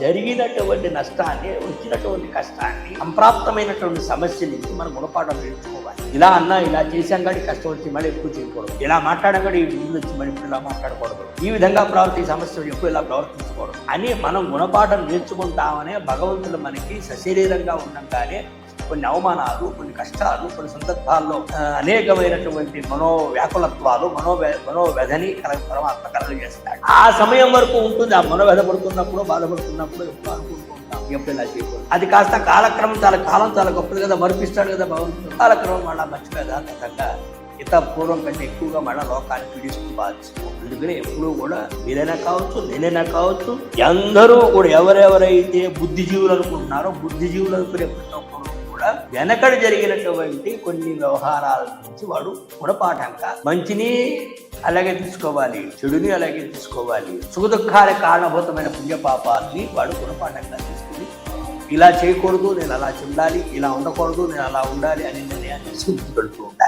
జరిగినటువంటి నష్టాన్ని వచ్చినటువంటి కష్టాన్ని సంప్రాప్తమైనటువంటి సమస్య నుంచి మనం గుణపాఠం నేర్చుకోవాలి. ఇలా అన్నా ఇలా చేశాం కానీ కష్టం వచ్చి మళ్ళీ ఎక్కువ చేయకూడదు. ఇలా మాట్లాడడం కూడా ఈ ముందు వచ్చి మళ్ళీ ఇప్పుడు ఇలా మాట్లాడకూడదు. ఈ విధంగా ప్రవర్తి సమస్యలు సమస్య ఎక్కువ ఇలా ప్రవర్తించకూడదు. అని మనం గుణపాఠం నేర్చుకుంటామనే భగవంతుడు మనకి సశరీరంగా ఉండగానే కొన్ని అవమానాలు కొన్ని కష్టాలు కొన్ని సందర్భాల్లో అనేకమైనటువంటి మనోవ్యాకులత్వాలు మనో మనోవ్యధని కల పరమాత్మ కలగజేస్తాడు. ఆ సమయం వరకు ఉంటుంది. ఆ మనోవ్యధ పడుతున్నప్పుడు బాధపడుతున్నప్పుడు ఎప్పుడు అనుకుంటూ ఉంటాం. ఎప్పుడు ఇలా చేయకూడదు. అది కాస్త కాలక్రమం చాలా కాలం చాలా గొప్పది కదా. మరిపిస్తాడు కదా భగవంతుడు. కాలక్రమం మళ్ళీ మంచిగా కదా ఇత పూర్వం కంటే ఎక్కువగా మళ్ళా లోకాన్ని పీడిస్తూ బాధిస్తాం అందుకని ఎప్పుడూ కూడా మీరైనా కావచ్చు నేనైనా కావచ్చు అందరూ కూడా ఎవరెవరైతే బుద్ధిజీవులు అనుకుంటున్నారో బుద్ధిజీవులు అనుకునే ప్రతి వెనకడ జరిగినటువంటి కొన్ని వ్యవహారాల నుంచి వాడు గుణపాఠంగా మంచిని అలాగే తీసుకోవాలి చెడుని అలాగే తీసుకోవాలి సుఖ కారణభూతమైన పుణ్యపాపాలని వాడు గుణపాఠంగా తీసుకుని ఇలా చేయకూడదు నేను అలా చెందాలి ఇలా ఉండకూడదు నేను అలా ఉండాలి అని నిర్ణయాన్ని తీసుకుని పెడుతూ ఉండాలి